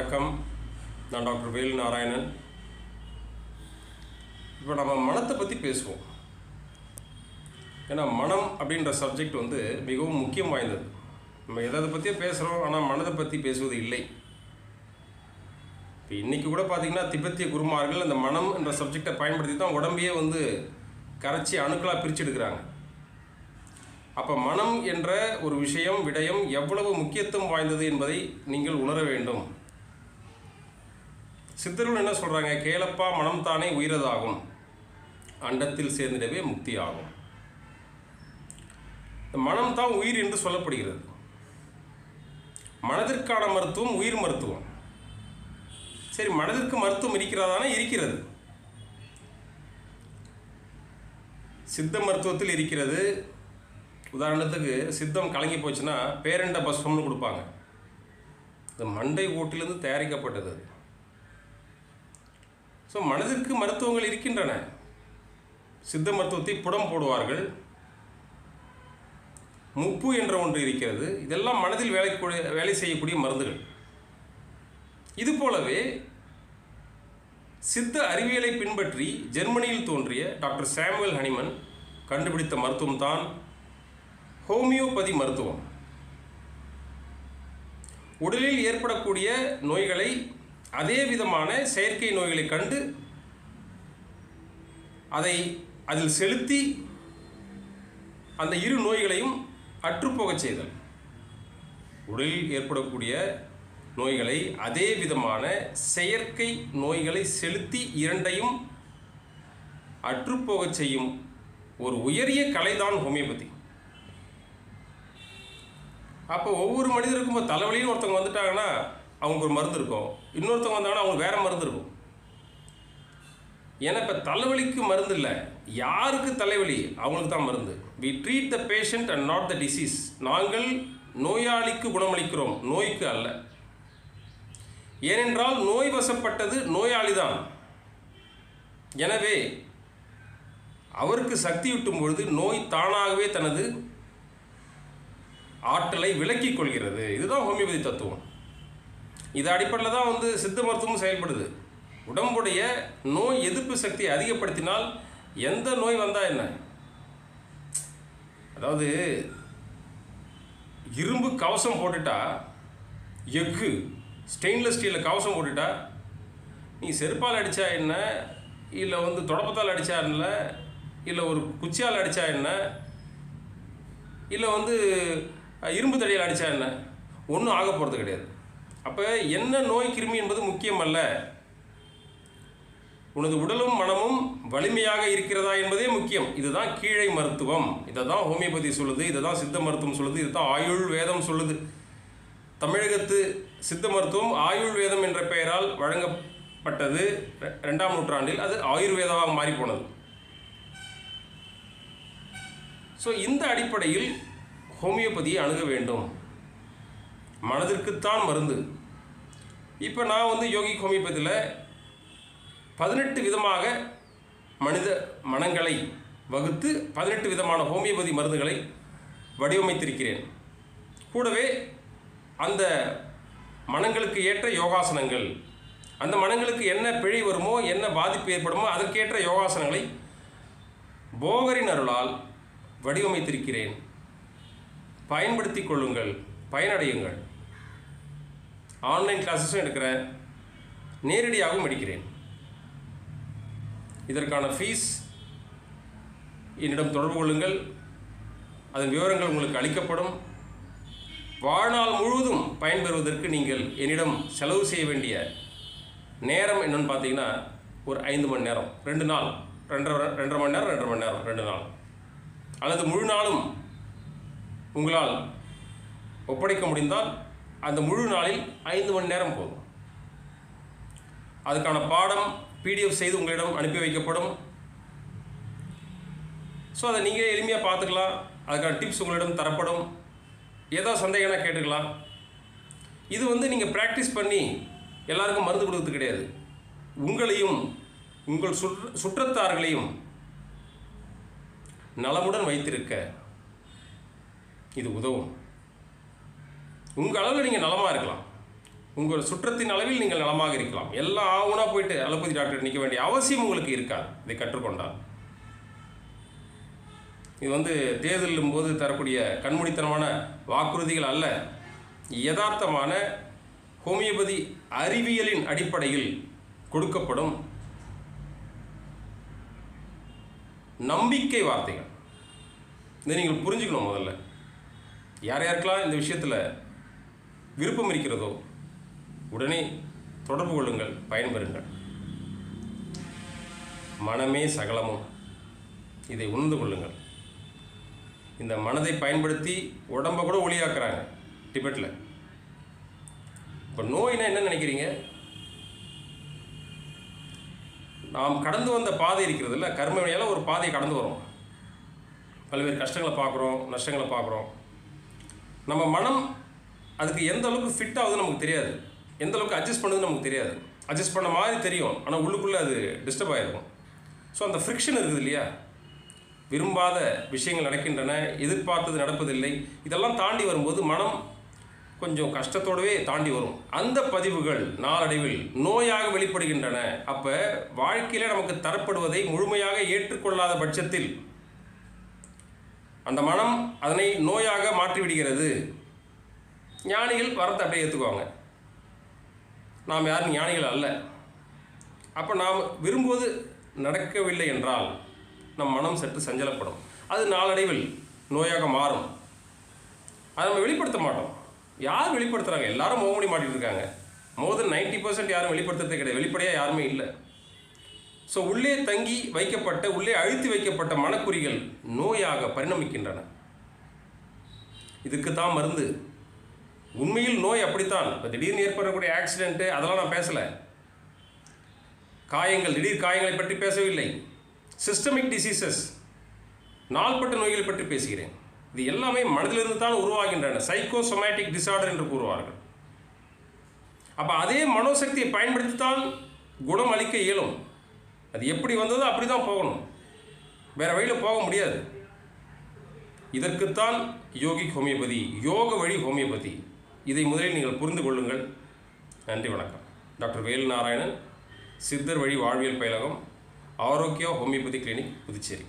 வணக்கம். நான் டாக்டர் வேலு நாராயணன். இப்போ நம்ம மனத்தை பற்றி பேசுவோம். ஏன்னா மனம் அப்படின்ற சப்ஜெக்ட் வந்து மிகவும் முக்கியம் வாய்ந்தது. நம்ம எதை பற்றியே பேசுகிறோம் ஆனால் மனதை பற்றி பேசுவது இல்லை. இப்போ இன்றைக்கி கூட பார்த்தீங்கன்னா திபெத்திய குருமார்கள் அந்த மனம் என்ற சப்ஜெக்டை பயன்படுத்தி தான் உடம்பையே வந்து கரைச்சி அணுக்களாக பிரித்து எடுக்கிறாங்க அப்போ மனம் என்ற ஒரு விஷயம் விடயம் எவ்வளவு முக்கியத்துவம் வாய்ந்தது என்பதை நீங்கள் உணர வேண்டும். சித்தர்கள் என்ன சொல்கிறாங்க கேளப்பா மனம் தானே உயிரதாகும். அண்டத்தில் சேர்ந்திடவே முக்தி ஆகும் இந்த மனம் தான் உயிர் என்று சொல்லப்படுகிறது. மனதிற்கான மருத்துவம் உயிர் மருத்துவம். சரி மனதிற்கு மருத்துவம் இருக்கிறதானா இருக்கிறது. சித்த மருத்துவத்தில் இருக்கிறது. உதாரணத்துக்கு சித்தம் கலங்கி போச்சுன்னா பேரண்ட பஸ்பம்னு கொடுப்பாங்க. இந்த மண்டை ஓட்டிலிருந்து தயாரிக்கப்பட்டது அது. ஸோ மனதிற்கு மருத்துவங்கள் இருக்கின்றன. சித்த மருத்துவத்தை புடம் போடுவார்கள். முப்பு என்ற ஒன்று இருக்கிறது. இதெல்லாம் மனதில் வேலை வேலை செய்யக்கூடிய மருந்துகள். இது போலவே சித்த அறிவியலை பின்பற்றி ஜெர்மனியில் தோன்றிய டாக்டர் சாமுவல் ஹனிமன் கண்டுபிடித்த மருத்துவம்தான் ஹோமியோபதி மருத்துவம். உடலில் ஏற்படக்கூடிய நோய்களை அதே விதமான செயற்கை நோய்களை கண்டு அதை அதில் செலுத்தி அந்த இரு நோய்களையும் அற்றுப்போகச் செய்தல். உடலில் ஏற்படக்கூடிய நோய்களை அதே விதமான செயற்கை நோய்களை செலுத்தி இரண்டையும் அற்றுப்போகச் செய்யும் ஒரு உயரிய கலைதான் ஹோமியோபதி. அப்போ ஒவ்வொரு மனிதருக்கும் தலைவலின்னு ஒருத்தவங்க வந்துட்டாங்கன்னா அவங்களுக்கு ஒரு மருந்து இருக்கும். இன்னொருத்தவங்க வந்தாங்கன்னா அவங்களுக்கு வேறு மருந்து இருக்கும். ஏன்னா இப்போ தலைவலிக்கு மருந்து இல்லை. யாருக்கு தலைவலி? அவங்களுக்கு தான் மருந்து. We treat the patient and not the disease நாங்கள் நோயாளிக்கு குணமளிக்கிறோம். நோய்க்கு அல்ல. ஏனென்றால் நோய் வசப்பட்டது நோயாளி தான். எனவே அவருக்கு சக்தி விட்டும் பொழுது நோய் தானாகவே தனது ஆற்றலை விலக்கிக் கொள்கிறது. இதுதான் ஹோமியோபதி தத்துவம். இது அடிப்படையில் தான் வந்து சித்த மருத்துவம் செயல்படுது. உடம்புடைய நோய் எதிர்ப்பு சக்தியை அதிகப்படுத்தினால் எந்த நோய் வந்தால் என்ன? அதாவது இரும்பு கவசம் போட்டுட்டா எஃகு ஸ்டெயின்லெஸ் ஸ்டீலில் கவசம் போட்டுட்டா நீ செருப்பால் அடித்தா என்ன? இல்லை வந்து தொடப்பத்தால் அடித்தா என்ன? இல்லை ஒரு குச்சியால் அடித்தா என்ன? இல்லை வந்து இரும்பு தடியால் அடித்தா என்ன? ஒன்றும் ஆக போகிறது கிடையாது. அப்போ என்ன நோய் கிருமி என்பது முக்கியம் அல்ல உனது உடலும் மனமும் வலிமையாக இருக்கிறதா என்பதே முக்கியம். இதுதான் கீழை மருத்துவம். இதை தான் ஹோமியோபதி சொல்லுது இதை தான் சித்த மருத்துவம் சொல்லுது இதை தான் ஆயுள் வேதம் சொல்லுது. தமிழகத்து சித்த மருத்துவம் ஆயுள் வேதம் என்ற பெயரால் வழங்கப்பட்டது ரெண்டாம் நூற்றாண்டில். அது ஆயுர்வேதமாக மாறிப்போனது. ஸோ இந்த அடிப்படையில் ஹோமியோபதியை அணுக வேண்டும். மனதிற்குத்தான் மருந்து. இப்போ நான் வந்து யோகி ஹோமியோபதியில் பதினெட்டு விதமாக மனித மனங்களை வகுத்து பதினெட்டு விதமான ஹோமியோபதி மருந்துகளை வடிவமைத்திருக்கிறேன். கூடவே அந்த மனங்களுக்கு ஏற்ற யோகாசனங்கள் அந்த மனங்களுக்கு என்ன பிழை வருமோ என்ன பாதிப்பு ஏற்படுமோ அதற்கேற்ற யோகாசனங்களை போகரின் அருளால் வடிவமைத்திருக்கிறேன். பயன்படுத்தி கொள்ளுங்கள் பயனடையுங்கள். ஆன்லைன் கிளாஸஸும் எடுக்கிறேன். நேரடியாகவும் எடுக்கிறேன். இதற்கான ஃபீஸ் என்னிடம் தொடர்பு கொள்ளுங்கள். அதன் விவரங்கள் உங்களுக்கு அளிக்கப்படும். வாழ்நாள் முழுவதும் பயன்பெறுவதற்கு நீங்கள் என்னிடம் செலவு செய்ய வேண்டிய நேரம் என்னென்னு பார்த்தீங்கன்னா ஒரு ஐந்து மணி நேரம். ரெண்டு நாள். ரெண்டரை ரெண்டரை மணி நேரம் ரெண்டரை மணி நேரம். ரெண்டு நாள். அல்லது முழு நாளும் உங்களால் ஒப்படைக்க முடிந்தால் அந்த முழு நாளில் ஐந்து மணி நேரம் போதும். அதுக்கான பாடம் பிடிஎஃப் செய்து உங்களிடம் அனுப்பி வைக்கப்படும். ஸோ அதை நீங்களே எளிமையாக பார்த்துக்கலாம். அதுக்கான டிப்ஸ் உங்களிடம் தரப்படும். ஏதோ சந்தேகம்னா கேட்டுக்கலாம். இது வந்து நீங்கள் ப்ராக்டிஸ் பண்ணி எல்லாருக்கும் மருந்து கொடுக்கறது கிடையாது. உங்களையும் உங்கள் சுற்று சுற்றத்தார்களையும் நலமுடன் வைத்திருக்க இது உதவும். உங்கள் அளவில் நீங்கள் நலமாக இருக்கலாம். உங்கள் சுற்றத்தின் அளவில் நீங்கள் நலமாக இருக்கலாம். எல்லாம் ஆகுனா போயிட்டு அலோபதி டாக்டர் நிற்க வேண்டிய அவசியம் உங்களுக்கு இருக்காது. இதை கற்றுக்கொண்டால். இது வந்து தேர்தலும் போது தரக்கூடிய கண்மூடித்தனமான வாக்குறுதிகள் அல்ல. யதார்த்தமான ஹோமியோபதி அறிவியலின் அடிப்படையில் கொடுக்கப்படும் நம்பிக்கை வார்த்தைகள். இதை நீங்கள் புரிஞ்சுக்கணும் முதல்ல. யார் யாருக்கெல்லாம் இந்த விஷயத்தில் விருப்பம் இருக்கிறதோ உடனே தொடர்பு கொள்ளுங்கள் பயன்பெறுங்கள். மனமே சகலமும். இதை உணர்ந்து கொள்ளுங்கள். இந்த மனதை பயன்படுத்தி உடம்பை கூட ஒளியாக்குறாங்க டிபெட்டில் இப்போ நோய்னா என்ன நினைக்கிறீங்க? நாம் கடந்து வந்த பாதை இருக்கிறது இல்லை கர்மவினையால் ஒரு பாதையை கடந்து வரோம். பல்வேறு கஷ்டங்களை பார்க்குறோம் நஷ்டங்களை பார்க்குறோம். நம்ம மனம் அதுக்கு எந்த அளவுக்கு ஃபிட் ஆகுதுன்னு நமக்கு தெரியாது. எந்த அளவுக்கு அட்ஜஸ்ட் பண்ணுதுன்னு நமக்கு தெரியாது. அட்ஜஸ்ட் பண்ண மாதிரி தெரியும். ஆனால் உள்ளுக்குள்ளே அது டிஸ்டர்ப் ஆகிருக்கும் ஸோ அந்த ஃப்ரிக்ஷன் இருக்குது இல்லையா? விரும்பாத விஷயங்கள் நடக்கின்றன எதிர்பார்த்தது நடப்பதில்லை. இதெல்லாம் தாண்டி வரும்போது மனம் கொஞ்சம் கஷ்டத்தோடவே தாண்டி வரும். அந்த பதிவுகள் நாளடைவில் நோயாக வெளிப்படுகின்றன. அப்போ வாழ்க்கையில் நமக்கு தரப்படுவதை முழுமையாக ஏற்றுக்கொள்ளாத பட்சத்தில் அந்த மனம் அதனை நோயாக மாற்றிவிடுகிறது. ஞானிகள் வரத்தை அப்படியே ஏற்றுக்குவாங்க நாம் யாரும் ஞானிகள் அல்ல. அப்போ நாம் விரும்புவது நடக்கவில்லை என்றால் நம் மனம் சற்று சஞ்சலப்படும். அது நாளடைவில் நோயாக மாறும். அதை நம்ம வெளிப்படுத்த மாட்டோம். யார் வெளிப்படுத்துகிறாங்க எல்லாரும் முகமூடி மாட்டிட்டு இருக்காங்க. மோர் தென் நைன்டி பர்சன்ட் யாரும் வெளிப்படுத்துறதே கிடையாது. வெளிப்படையாக யாருமே இல்லை. ஸோ உள்ளே தங்கி வைக்கப்பட்ட உள்ளே அழுத்தி வைக்கப்பட்ட மனக்குறிகள் நோயாக பரிணமிக்கின்றன. இதுக்கு தான் மருந்து. உண்மையில் நோய் அப்படித்தான். இப்போ திடீர்னு ஏற்படக்கூடிய ஆக்சிடென்ட்டு அதெல்லாம் நான் பேசலை. காயங்கள் திடீர் காயங்களை பற்றி பேசவில்லை. சிஸ்டமிக் டிசீசஸ் நாள்பட்ட நோய்கள் பற்றி பேசுகிறேன். இது எல்லாமே மனதிலிருந்து தான் உருவாகின்றன. சைக்கோசொமேட்டிக் டிசார்டர் என்று கூறுவார்கள். அப்போ அதே மனோசக்தியை பயன்படுத்தி தான் குணம் அளிக்க இயலும். அது எப்படி வந்ததோ அப்படி தான் போகணும். வேறு வழியில் போக முடியாது. இதற்குத்தான் யோகிக் ஹோமியோபதி யோக வழி ஹோமியோபதி. இதை முதலில் நீங்கள் புரிந்து கொள்ளுங்கள். நன்றி வணக்கம். டாக்டர் வேலு நாராயணன் சித்தர் வழி வாழ்வியல் பயிலகம் ஆரோக்கியா ஹோமியோபதி கிளினிக் புதுச்சேரி.